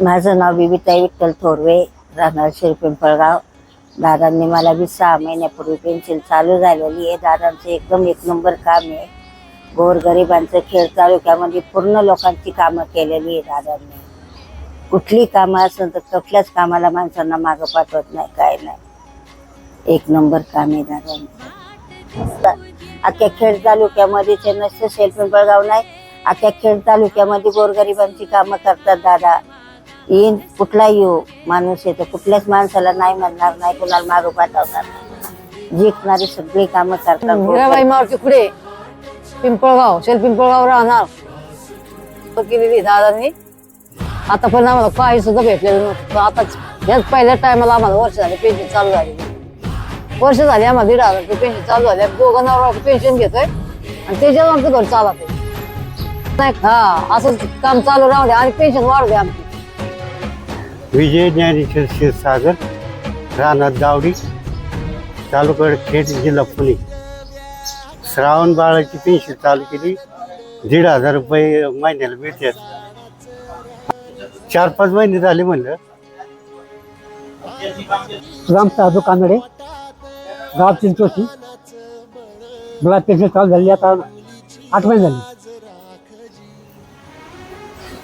माझं नाव बिबिताई विठ्ठल थोरवे राहणार शिरपिंपळगाव दादांनी मला वीस सहा महिन्यापूर्वी पेन्शन चालू झालेली आहे. दादांचं एकदम एक नंबर काम आहे. गोरगरिबांचं खेळ तालुक्यामध्ये पूर्ण लोकांची कामं केलेली आहे दादांनी. कुठली कामं असेल तर कुठल्याच कामाला माणसांना मागं पाठवत नाही काय नाही. एक नंबर काम आहे दादांचं. अख्ख्या खेड तालुक्यामध्ये ते नसतं शेलपिंपळगाव नाही. अख्ख्या खेड तालुक्यामध्ये गोरगरिबांची कामं करतात दादा. येईन कुठला येऊ माणूस येतो कुठल्याच माणसाला नाही म्हणणार नाही कुणाला मागं पाठवणार. नाही जिंकणारी सगळी कामं करतात मीराबाई पुढे पिंपळगाव शेल पिंपळगाव राहणार. तो केलेली दादांनी. आता पण आम्हाला काही सुद्धा भेटलेलं नव्हतं. पण आता याच पहिल्या टायमाला आम्हाला वर्ष झाले पेन्शन चालू झाली. वर्ष झाली आम्हाला दीड हजार रुपये पेन्शन चालू झाले. दोघं नवरा पेन्शन घेतोय. आणि त्याच्यावर आमचं घर चालत नाही हा असंच काम चालू राहू द्या आणि पेन्शन वाढू द्या आमची. विजय ज्ञानेश्वर क्षीरसागर राहणार गावडी तालुका खेड, जिल्हा पुणे. श्रावण बाळाची पेन्शन चालू दीड हज़ार रुपये महिन्याला मिळतात. चार पाच महिने झाले म्हणलं. राम साधू कानडे गाव चिंचोशी मला पेन्शन चालू आता आठ महिने झाली.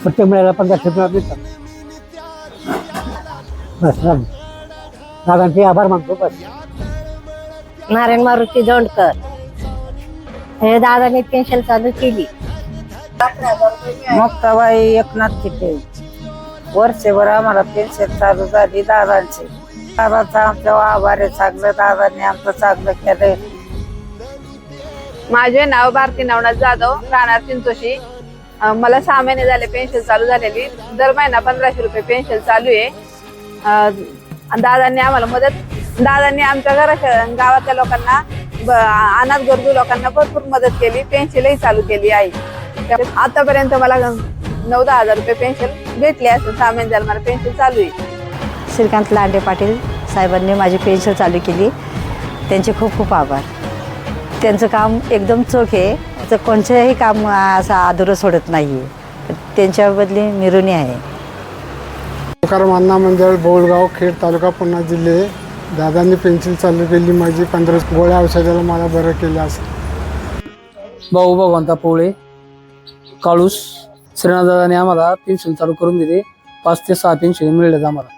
प्रत्येक महिन्याला पंधराशे रुपये मिळतात बस राम दादांचे आभार मानतो बस. नारायण मारुती दोंडकर हे दादाने पेन्शन चालू केली. मुक्ताबाई एकनाथ तिथे वर्षभर आम्हाला पेन्शन चालू झाली दादांची. दादाचा आमच्या आभार आहे चांगलं दादांनी आमचं चांगलं केलंय. माझे नाव भारती नवनाथ जाधव राहणार चिंचोशी. अं, मला सहा महिने झाले पेन्शन चालू झालेली. दर महिना पंधराशे रुपये पेन्शन चालू आहे. दादांनी आम्हाला मदत दादांनी आमच्या घराच्या गावातल्या लोकांना ब- अनाथ गरजू लोकांना भरपूर मदत केली पेन्शनही चालू केली आहे. आतापर्यंत मला नऊ दहा हजार रुपये पेन्शन भेटली असं सहा महिने मला पेन्शन चालू आहे. श्रीकांत लांडे पाटील साहेबांनी माझी पेन्शन चालू केली. त्यांचे खूप खूप आभार. त्यांचं काम एकदम चोख आहे. तर कोणत्याही काम असं अधुरं सोडत नाही आहे त्यांच्याबदली मिरुणी आहे. तुकाराम अण्णा मंडळ बोळगाव खेड तालुका पुन्हा जिल्हे. दादांनी पेन्सिल चालू केली माझी पंधरा गोळ्या औषधाला मला बरं केलं असं. भाऊ भगवंता पोळे काळूस श्रीनाथदादाने आम्हाला पेन्शन चालू करून दिले. पाच ते सहा पेन्शन मिळलेत आम्हाला.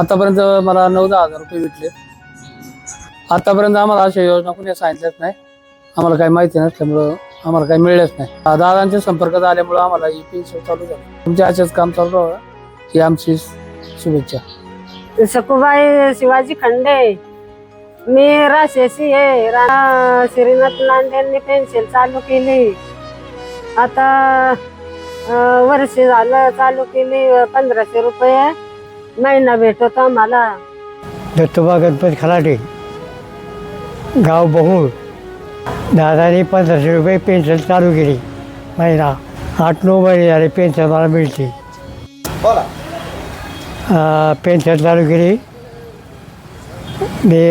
आतापर्यंत मला नऊ दहा हजार रुपये भेटले. आतापर्यंत आम्हाला अशा योजना कुणी सांगितल्याच नाही. आम्हाला काही माहिती नसल्यामुळं आम्हाला काही मिळलेच नाही. दादांच्या संपर्कात आल्यामुळं आम्हाला ही पेन्शन चालू झाली. तुमच्या असेच काम चालू राहावं ही आमची शुभेच्छा. सकुबाई शिवाजी खंडे मी राशेशी आहे रा- श्रीनाथ लांडेंनी पेन्शन चालू केली. आता अं, वर्ष झालं चालू केली पंधराशे रुपये. महिना भेटतो आम्हाला. दत्तोबा गणपती खलाटे गाव बहुळ. दादाने पंधराशे रुपये पेन्शन चालू केली. महिना आठ नऊ महिने झाले पेन्शन मला मिळते. अं, पेन्शन चालू केली. मी